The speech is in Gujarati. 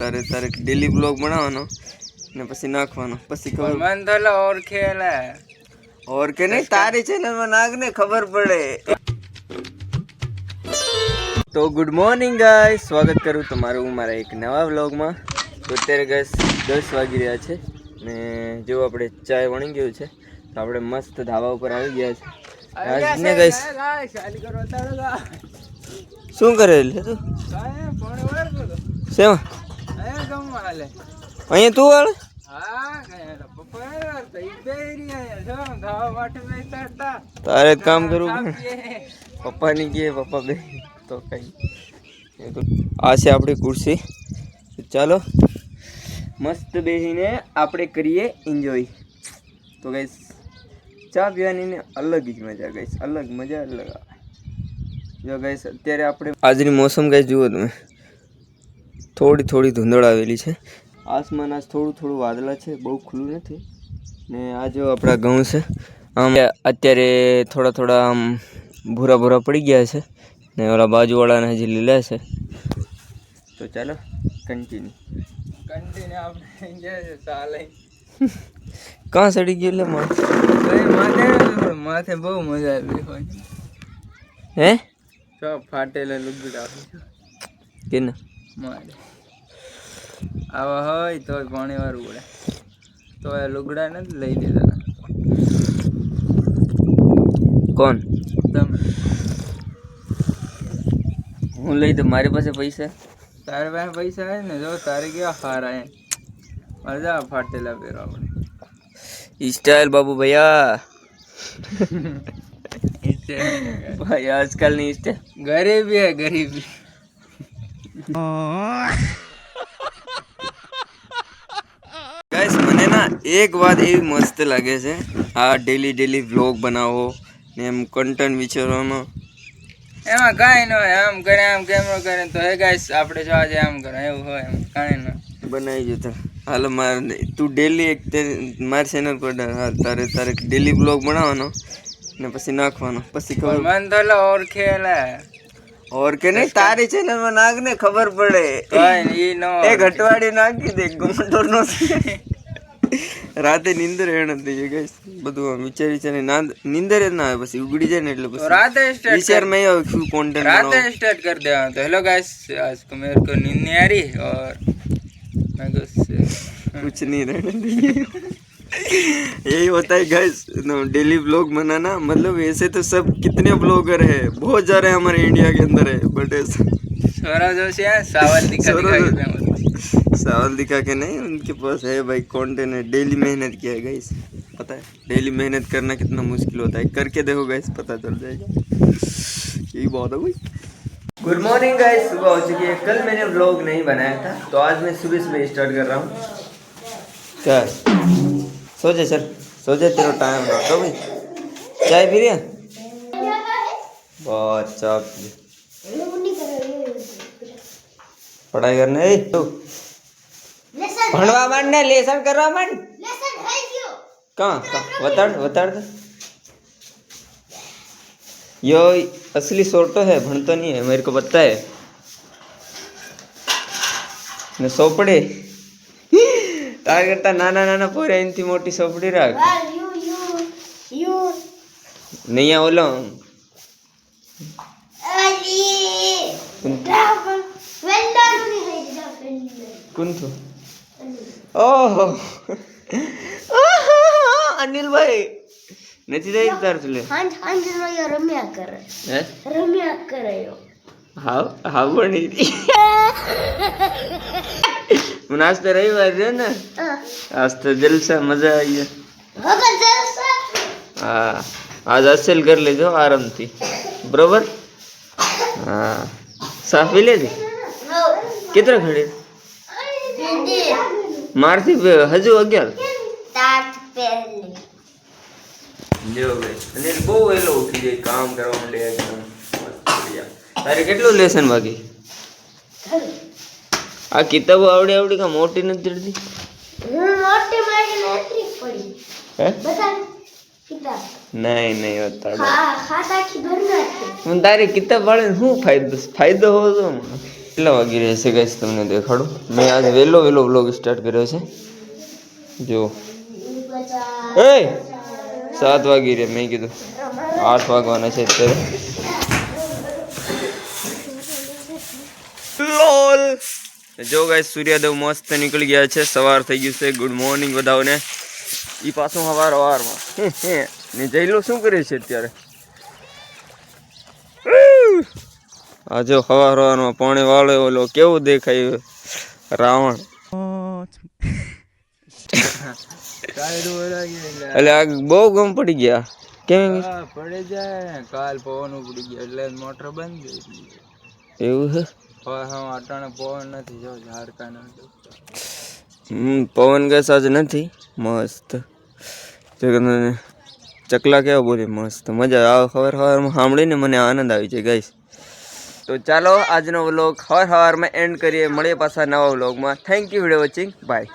તારે તારે ડેલી બ્લોગ બનાવવાનો ને પછી નાખવાનો. પછી ખબર મન તો ઓર કે નહીં તારી ચેનલમાં નાખ ને ખબર પડે. તો ગુડ મોર્નિંગ ગાય સ્વાગત કરું તમારું મારા એક નવા વ્લોગમાં તો અત્યારે ગેસ દસ વાગી રહ્યા છે ને જો આપણે ચાય વણી ગયું છે તો આપણે મસ્ત ધાબા ઉપર આવી ગયા છે. આજને ગઈશ શું કરે લે તું. શેમાં? અહીંયા તું વાળ હા કાય પપ્પા આવ્યા તો ઈ બેરી આયા જો ખાવા માટે બેસતા હતા. તારે જ કામ કરવું. પપ્પાની ગયે પપ્પા બે તો કઈ. આ છે આપણી ખુરશી ચાલો મસ્ત બેસીને આપણે કરીએ એન્જોય તો ગઈશ ચા પીવાની ને અલગ જ મજા ગઈશ અલગ મજા અલગ આવે. જો ગઈશ અત્યારે આપણે આજની મોસમ કઈ જુઓ તમે. થોડી થોડી ધૂંધળ આવેલી છે. આસમાન આજ થોડું થોડું વાદળા છે બહુ ખુલ્લું નથી. ને આ જો આપણા ઘઉં છે. આમ અત્યારે થોડા થોડા આમ ભૂરા ભૂરા પડી ગયા છે. ને ઓલા બાજુવાળાના હજી લીલા છે. તો ચાલો કન્ટિન્યુ કન્ટિન્યુ આપણે ચાલે. કાં સડી ગયું એટલે ભાઈ માથે માથે બહુ મજા આવી હોય. હે? તો ફાટેલા લુગડા. કે ના મારે આવા હોય તો પાણી વાળું પડે. તો એ લુગડા નથી લઈ લીધા. કોણ? તમે. હું લઈ તો મારી પાસે પૈસા? તારે પાસે પૈસા હોય ને જો તારે કેવા હારા એ મજા ફાટેલા પહેરો આપણે સ્ટાઇલ બાબુ ભૈયા. ભાઈ આજકાલની સ્ટાઇલ ગરીબી હે ગરીબી. ગાઈસ મને ના એક વાત એવી મસ્ત લાગે છે. આ ડેલી ડેલી વ્લોગ બનાવો ને એમ કન્ટેન્ટ વિચારવાનો. એમાં કાંઈ ન હોય આમ કરે આમ કેમેરો કરે તો હે ગાઈસ આપણે જો આજે આમ કરે એવું હોય એમ કાંઈ ન બનાવી તો. હાલો મારે તું ડેલી એક મારી ચેનલ પર હા, તારે તારે ડેલી બ્લોગ બનાવવાનો ને પછી નાખવાનો. પછી ખબર મન તો ઓળખેલા ઓર કે નહીં તારી ચેનલમાં નાખ ને ખબર પડે કઈ ઈ નો એ ઘટવાડી નાખી દે ગુમટોર નો રાતે નીંદર એણ થઈ જાય guys. બધું આમ વિચાર વિચારી નાંદ નીંદર જ ના આવે પછી ઉગડી જાય ને એટલે तो પછી रात स्टार्ट વિચાર में આવ્યો શું કોન્ટેન્ટ रात स्टार्ट कर दिया तो हेलो गाइस आज को मेरे को नींद नहीं आ रही और मैं कुछ कुछ नहीं रहने देंगे यही होता है गैस डेली ब्लॉग बनाना मतलब ऐसे तो सब कितने ब्लॉगर है बहुत जा रहे हैं हमारे इंडिया के अंदर है बट ऐसा है सावल दिखा सवाल दिखा के नहीं उनके पास है भाई कंटेंट है डेली मेहनत किया है गाइस पता है डेली मेहनत करना कितना मुश्किल होता है करके देखो गैस पता चल जाएगा। यही बहुत है भाई। गुड मॉर्निंग गाइस सुबह हो चुकी है कल मैंने व्लॉग नहीं बनाया था तो आज मैं सुबह सुबह स्टार्ट कर रहा हूँ। क्या? सो जा सर सो जा तेरा टाइम रहा तो भाई चाय पी रही है बहुत चाय पी पढ़ाई करने ए, तो ભણવા માંડ ને લેસન કરવા માંડ कहाँ कहाँ बताड़ बताड़ दे यो असली सोटो है भणतो नहीं है मेरे को पता है ને સોપડી તાર કરતા નાના નાના પોરે એનથી મોટી સોપડી રાખ. નહીં ઓલો. કુંથુ. ઓહો. અનિલભાઈ. નથી થઈ તાર યો રમ્યા કરે. રમ્યા કરે હાવ બની હું આજ તો રવિવાર રહ્યો ને? આજ તો જલસા મજા આવી હા આજ અસલ કરી લેજો આરામથી. બરોબર? હા. સાફી લેજે? કેટલા ઘડી મારથી હજુ અગિયાર? તાત પહેલી જો ભાઈ અને બહુ વહેલો ઉઠી જાય કામ કરવા માંડે એકદમ. તારે કેટલું લેસન બાકી? આ કિતાબો આવડી આવડી કા મોટી નથી જડતી હું મોટી મારી નથી પડી. હે? બધા કિતાબ. નહીં નહીં ખાતા ભરના છે હું તારી કિતાબ વાળે શું ફાયદો ફાયદો હોવો તો કેટલા વાગી રહ્યા છે ગાઈસ તમને દેખાડું? મેં આજ વહેલો વહેલો વ્લોગ સ્ટાર્ટ કર્યો છે. જો એ સાત વાગી રહ્યા મેં કીધું. આઠ વાગવાના છે અત્યારે લોલ જો ગાય સૂર્યદેવ મસ્ત નીકળી ગયા છે. સવાર થઈ ગયું છે. Good morning બધાઓને. એ પાછું સવાર સવારમાં ને જઈલો શું કરે છે અત્યારે? આ સવાર સવારમાં પાણી વાળો ઓલો કેવું દેખાય રાવણ. એટલે આ બહુ ગમ પડી ગયા. કેમ? પડી જાય કાલ પવન ઉપડી ગયા. એટલે મોટર બંધ ગઈ એવું છે? પવન નથી જો હમ પવન ગેસ આજે નથી? મસ્ત. ચકલા કેવા બોલે? મસ્ત. મજા આવે. ખબર સવારમાં સાંભળીને મને આનંદ આવી જાય ગાઈસ. તો ચાલો આજનો વ્લોગ હર હવારમાં એન્ડ કરીએ. મળીએ પાછા નવા વ્લોગમાં. Thank you video watching bye